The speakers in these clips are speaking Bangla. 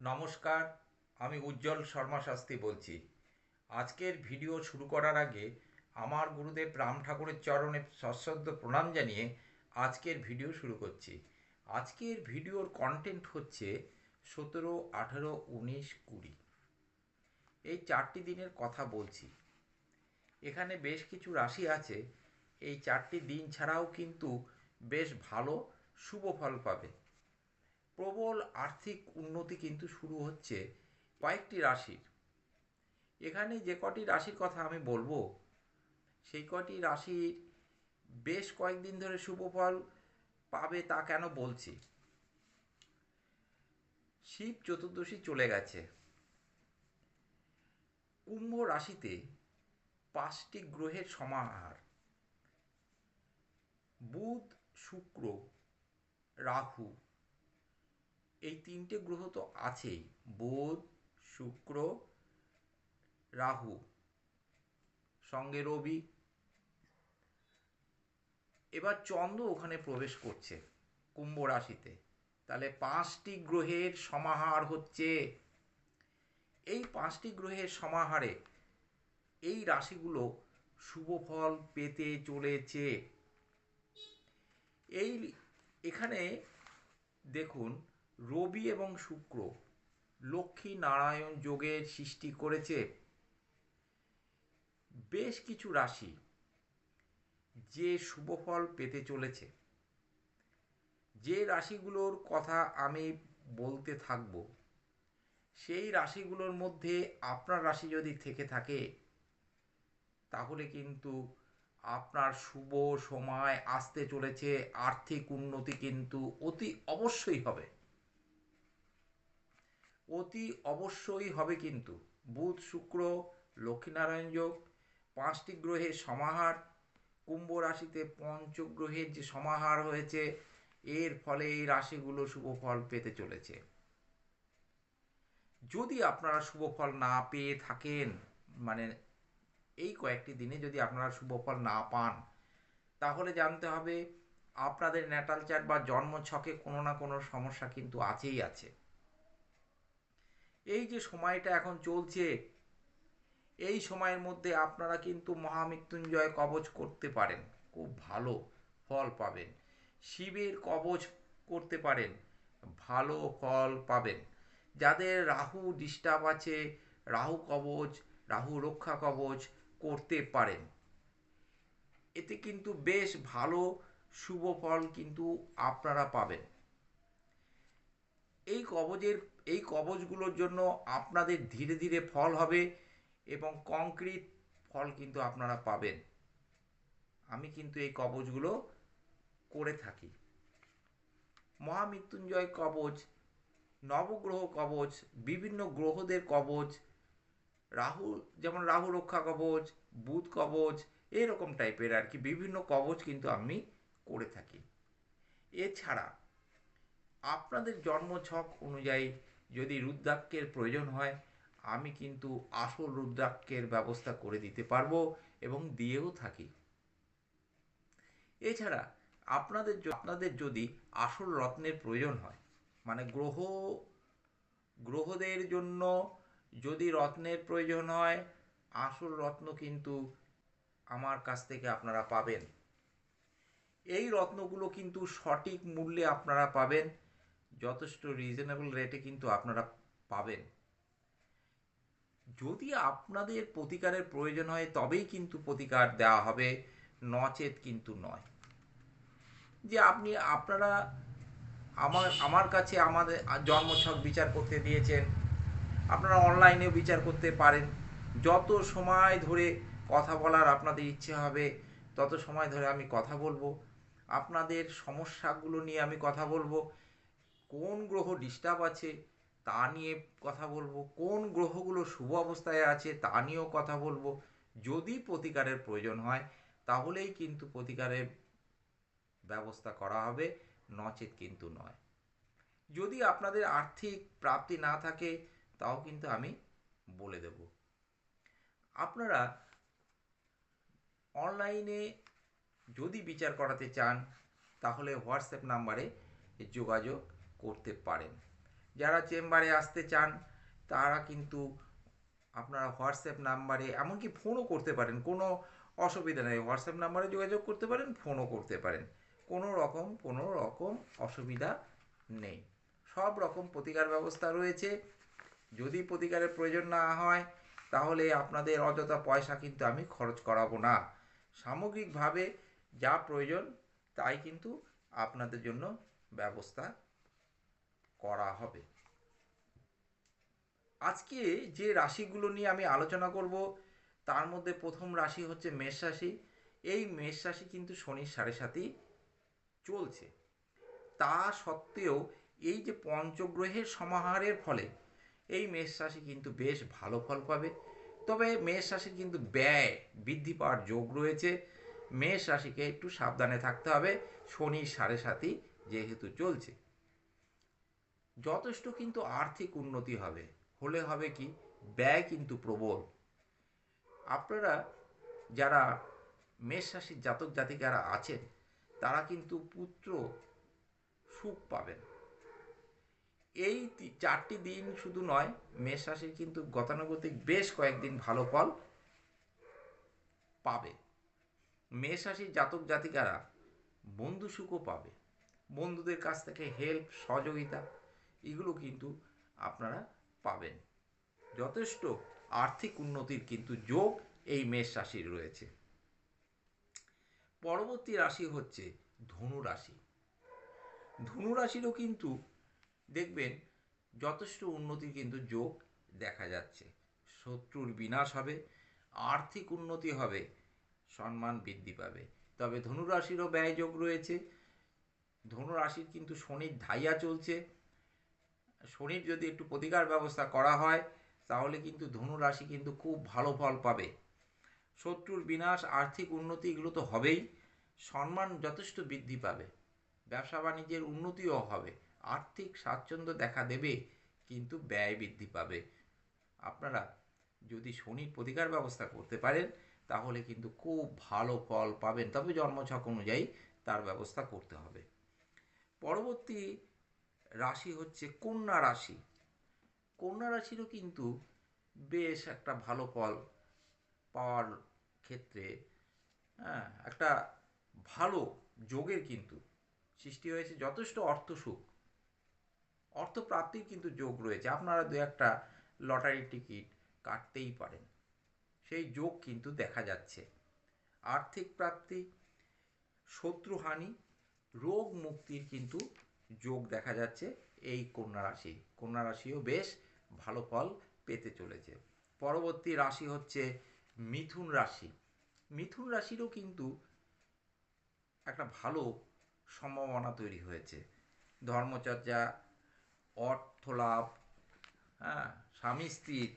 নমস্কার, আমি উজ্জ্বল শর্মা শাস্ত্রী বলছি। আজকের ভিডিও শুরু করার আগে আমার গুরুদেব রাম ঠাকুরের চরণে সশ্রদ্ধ প্রণাম জানিয়ে আজকের ভিডিও শুরু করছি। আজকের ভিডিওর কন্টেন্ট হচ্ছে সতেরো, আঠেরো, উনিশ, কুড়ি। এই চারটি দিনের কথা বলছি। এখানে বেশ কিছু রাশি আছে। এই চারটি দিন ছাড়াও কিন্তু বেশ ভালো, শুভ ফল পাবে। প্রবল আর্থিক উন্নতি কিন্তু শুরু হচ্ছে কয়েকটি রাশির। এখানে যে কটি রাশির কথা আমি বলব, সেই কটি রাশির বেশ কয়েকদিন ধরে শুভ ফল পাবে তা কেন বলছি? শিব চতুর্দশী চলে গেছে। কুম্ভ রাশিতে পাঁচটি গ্রহের সমাহার। বুধ, শুক্র, রাহু এই তিনটে গ্রহ তো আছেই, বুধ, শুক্র, রাহু, সঙ্গে রবি। এবার চন্দ্র ওখানে প্রবেশ করছে কুম্ভ রাশিতে। তাহলে পাঁচটি গ্রহের সমাহার হচ্ছে। এই পাঁচটি গ্রহের সমাহারে এই রাশিগুলো শুভ ফল পেতে চলেছে। এই, এখানে দেখুন রবি এবং শুক্র লক্ষ্মী নারায়ণ যোগের সৃষ্টি করেছে। বেশ কিছু রাশি যে শুভ ফল পেতে চলেছে। যে রাশিগুলোর কথা আমি বলতে থাকব, সেই রাশিগুলোর মধ্যে আপনার রাশি যদি থেকে থাকে, তাহলে কিন্তু আপনার শুভ সময় আসতে চলেছে, আর্থিক উন্নতি কিন্তু অতি অবশ্যই হবে। অতি অবশ্যই হবে কিন্তু। বুধ, শুক্র, লক্ষ্মীনারায়ণ যোগ, পাঁচটি গ্রহের সমাহার, কুম্ভ রাশিতে পঞ্চগ্রহের যে সমাহার হয়েছে, এর ফলে এই রাশিগুলো শুভ ফল পেতে চলেছে। যদি আপনারা শুভ ফল না পেয়ে থাকেন মানে এই কয়েকটি দিনে যদি আপনারা শুভ ফল না পান, তাহলে জানতে হবে আপনাদের ন্যাটাল চার্ট বা জন্ম ছকে কোনো না কোনো সমস্যা কিন্তু আছেই আছে। এই যে সময়টা এখন চলছে, এই সময়ের মধ্যে আপনারা কিন্তু মহামৃত্যুঞ্জয় কবচ করতে পারেন। খুব ভালো ফল পাবেন। শিবের কবচ করতে পারেন, ভালো ফল পাবেন। যাদের রাহু ডিস্টার্ব আছে, রাহু কবচ, রাহু রক্ষা কবচ করতে পারেন। এতে কিন্তু বেশ ভালো শুভ ফল কিন্তু আপনারা পাবেন। এই কবজের, এই কবচগুলোর জন্য আপনাদের ধীরে ধীরে ফল হবে এবং কংক্রিট ফল কিন্তু আপনারা পাবেন। আমি কিন্তু এই কবজগুলো করে থাকি। মহামৃত্যুঞ্জয় কবচ নবগ্রহ কবচ বিভিন্ন গ্রহদের কবচ রাহু, যেমন রাহু রক্ষা কবচ বুধ কবচ এরকম টাইপের আর কি বিভিন্ন কবচ কিন্তু আমি করে থাকি। এছাড়া আপনাদের জন্মছক অনুযায়ী যদি রুদ্রাক্ষের প্রয়োজন হয়, আমি কিন্তু আসল রুদ্রাক্ষের ব্যবস্থা করে দিতে পারব এবং দিয়েও থাকি। এছাড়া আপনাদের আপনাদের যদি আসল রত্নের প্রয়োজন হয় মানে গ্রহ, গ্রহদের জন্য যদি রত্নের প্রয়োজন হয়, আসল রত্ন কিন্তু আমার কাছ থেকে আপনারা পাবেন। এই রত্নগুলো কিন্তু সঠিক মূল্যে আপনারা পাবেন। যথেষ্ট রিজনেবল রেটে কিন্তু আপনারা পাবেন। যদি আপনাদের প্রতিকারের প্রয়োজন হয়, তবেই কিন্তু প্রতিকার দেওয়া হবে, নচেত কিন্তু নয়। যে আপনি, আপনারা আমার আমার কাছে আমাদের জন্মছক বিচার করতে দিয়েছেন, আপনারা অনলাইনেও বিচার করতে পারেন। যত সময় ধরে কথা বলার আপনাদের ইচ্ছে হবে, তত সময় ধরে আমি কথা বলব। আপনাদের সমস্যাগুলো নিয়ে আমি কথা বলব। কোন গ্রহ ডিস্টার্ব আছে তা নিয়ে কথা বলব, কোন গ্রহগুলো শুভ অবস্থায় আছে তা নিয়েও কথা বলব। যদি প্রতিকারের প্রয়োজন হয়, তাহলেই কিন্তু প্রতিকারের ব্যবস্থা করা হবে, নচেত কিন্তু নয়। যদি আপনাদের আর্থিক প্রাপ্তি না থাকে, তাও কিন্তু আমি বলে দেব। আপনারা অনলাইনে যদি বিচার করাতে চান, তাহলে হোয়াটসঅ্যাপ নাম্বারে যোগাযোগ করতে পারেন। যারা চেম্বারে আসতে চান, তারা কিন্তু আপনারা হোয়াটসঅ্যাপ নাম্বারে, এমনকি ফোনও করতে পারেন, কোনো অসুবিধা নেই। হোয়াটসঅ্যাপ নাম্বারে যোগাযোগ করতে পারেন, ফোনও করতে পারেন। কোনো রকম কোনো রকম অসুবিধা নেই। সব রকম প্রতিকার ব্যবস্থা রয়েছে। যদি প্রতিকারের প্রয়োজন না হয়, তাহলে আপনাদের অযথা পয়সা কিন্তু আমি খরচ করাবো না। সামগ্রিকভাবে যা প্রয়োজন, তাই কিন্তু আপনাদের জন্য ব্যবস্থা করা হবে। আজকে যে রাশিগুলো নিয়ে আমি আলোচনা করব, তার মধ্যে প্রথম রাশি হচ্ছে মেষ রাশি। এই মেষ রাশি কিন্তু শনির সাড়ে সাথেই চলছে। তা সত্ত্বেও এই যে পঞ্চগ্রহের সমাহারের ফলে এই মেষ রাশি কিন্তু বেশ ভালো ফল পাবে। তবে মেষ রাশির কিন্তু ব্যয় বৃদ্ধি পাওয়ার যোগ রয়েছে। মেষ রাশিকে একটু সাবধানে থাকতে হবে। শনির সাড়ে সাথী যেহেতু চলছে। যথেষ্ট কিন্তু আর্থিক উন্নতি হবে, হলে হবে কি? ব্যয় কিন্তু প্রবল। আপনারা যারা মেষ রাশির জাতক জাতিকারা আছেন, তারা কিন্তু পুত্র সুখ পাবেন। এই চারটি দিন শুধু নয়, মেষ রাশির কিন্তু গতানুগতিক বেশ কয়েকদিন ভালো ফল পাবে। মেষ রাশির জাতক জাতিকারা বন্ধু সুখও পাবে। বন্ধুদের কাছ থেকে হেল্প সহযোগিতা এগুলো কিন্তু আপনারা পাবেন। যথেষ্ট আর্থিক উন্নতির কিন্তু যোগ এই মেষ রাশির রয়েছে। পরবর্তী রাশি হচ্ছে ধনু রাশি। ধনু রাশিরও কিন্তু দেখবেন যথেষ্ট উন্নতির কিন্তু যোগ দেখা যাচ্ছে। শত্রুর বিনাশ হবে, আর্থিক উন্নতি হবে, সম্মান বৃদ্ধি পাবে। তবে ধনুরাশিরও ব্যয়যোগ রয়েছে। ধনুরাশির কিন্তু শনির ধাইয়া চলছে। শনির যদি একটু প্রতিকার ব্যবস্থা করা হয়, তাহলে কিন্তু ধনুরাশি কিন্তু খুব ভালো ফল পাবে। শত্রুর বিনাশ, আর্থিক উন্নতি এগুলো তো হবেই। সম্মান যথেষ্ট বৃদ্ধি পাবে। ব্যবসা বাণিজ্যের উন্নতিও হবে। আর্থিক স্বাচ্ছন্দ্য দেখা দেবে, কিন্তু ব্যয় বৃদ্ধি পাবে। আপনারা যদি শনির প্রতিকার ব্যবস্থা করতে পারেন, তাহলে কিন্তু খুব ভালো ফল পাবেন। তবে জন্মছক অনুযায়ী তার ব্যবস্থা করতে হবে। পরবর্তী রাশি হচ্ছে কন্যা রাশি। কন্যা রাশিরও কিন্তু বেশ একটা ভালো ফল পাওয়ার ক্ষেত্রে হ্যাঁ একটা ভালো যোগের কিন্তু সৃষ্টি হয়েছে, যথেষ্ট অর্থ সুখ। অর্থ প্রাপ্তির কিন্তু যোগ রয়েছে। আপনারা দু একটা লটারির টিকিট কাটতেই পারেন। সেই যোগ কিন্তু দেখা যাচ্ছে। আর্থিক প্রাপ্তি, শত্রুহানি, রোগ মুক্তির কিন্তু যোগ দেখা যাচ্ছে এই কন্যা রাশি। কন্যা রাশিও বেশ ভালো ফল পেতে চলেছে। পরবর্তী রাশি হচ্ছে মিথুন রাশি। মিথুন রাশিরও কিন্তু একটা ভালো সম্ভাবনা তৈরি হয়েছে। ধর্মচর্চা অর্থ লাভ হ্যাঁ স্বামী স্ত্রীর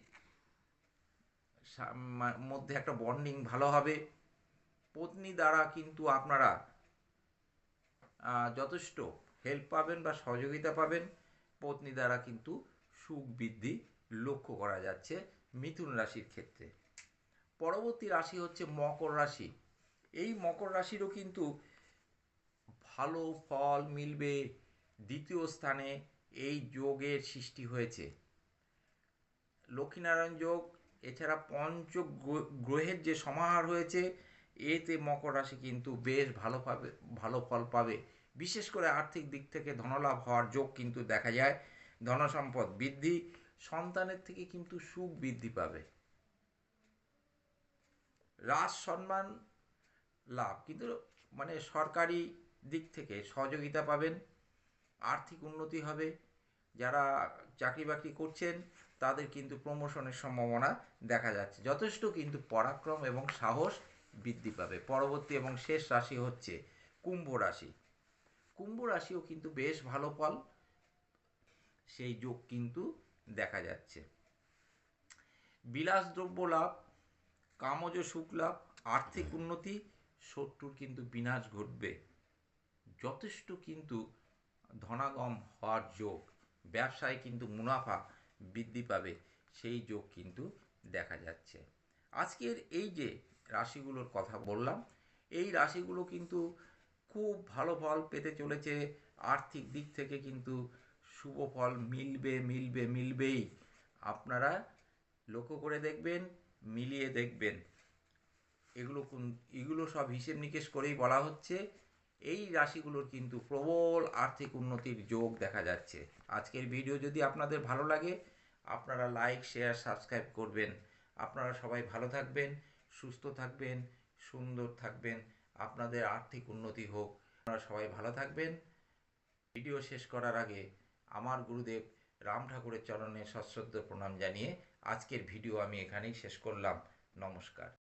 মধ্যে একটা বন্ডিং ভালো হবে। পত্নী দ্বারা কিন্তু আপনারা যথেষ্ট হেল্প পাবেন বা সহযোগিতা পাবেন। পত্নী দ্বারা কিন্তু সুখ বৃদ্ধি লক্ষ্য করা যাচ্ছে মিথুন রাশির ক্ষেত্রে। পরবর্তী রাশি হচ্ছে মকর রাশি। এই মকর রাশিরও কিন্তু ভালো ফল মিলবে দ্বিতীয় স্থানে এই যোগের সৃষ্টি হয়েছে। লক্ষ্মীনারায়ণ যোগ, এছাড়া পঞ্চ গ্রহের যে সমাহার হয়েছে, এতে মকর রাশি কিন্তু বেশ ভালো পাবে, ভালো ফল পাবে। বিশেষ করে আর্থিক দিক থেকে ধনলাভ হওয়ার যোগ কিন্তু দেখা যায়। ধনসম্পদ বৃদ্ধি, সন্তানের থেকে কিন্তু সুখ বৃদ্ধি পাবে। রাজ সম্মান লাভ, কিন্তু মানে সরকারি দিক থেকে সহযোগিতা পাবেন, আর্থিক উন্নতি হবে। যারা চাকরি বাকরি করছেন, তাদের কিন্তু প্রমোশনের সম্ভাবনা দেখা যাচ্ছে। যথেষ্ট কিন্তু পরাক্রম এবং সাহস বৃদ্ধি পাবে। পরবর্তী এবং শেষ রাশি হচ্ছে কুম্ভ রাশি। কুম্ভ রাশিও কিন্তু বেশ ভালো ফল। সেই যোগ কিন্তু দেখা যাচ্ছে। বিলাসদ্রব্য লাভ, কামজ সুখ লাভ, আর্থিক উন্নতি, শত্রুর কিন্তু বিনাশ ঘটবে। যথেষ্ট কিন্তু ধনাগম হওয়ার যোগ, ব্যবসায় কিন্তু মুনাফা বৃদ্ধি পাবে, সেই যোগ কিন্তু দেখা যাচ্ছে। আজকের এই যে রাশিগুলোর কথা বললাম, এই রাশিগুলো কিন্তু খুব ভালো ফল পেতে চলেছে। আর্থিক দিক থেকে কিন্তু শুভ ফল মিলবে মিলবে, মিলবেই। আপনারা লক্ষ্য করে দেখবেন, মিলিয়ে দেখবেন। এগুলো এগুলো সব হিসেব নিকেশ করেই বলা হচ্ছে। এই রাশিগুলোর কিন্তু প্রবল আর্থিক উন্নতির যোগ দেখা যাচ্ছে। আজকের ভিডিও যদি আপনাদের ভালো লাগে, আপনারা লাইক, শেয়ার, সাবস্ক্রাইব করবেন। আপনারা সবাই ভালো থাকবেন, সুস্থ থাকবেন, সুন্দর থাকবেন। আপনাদের আর্থিক উন্নতি হোক। আপনারা সবাই ভালো থাকবেন। ভিডিও শেষ করার আগে আমার গুরুদেব রাম ঠাকুরের চরণে সশ্রদ্ধ প্রণাম জানিয়ে আজকের ভিডিও আমি এখানেই শেষ করলাম। নমস্কার।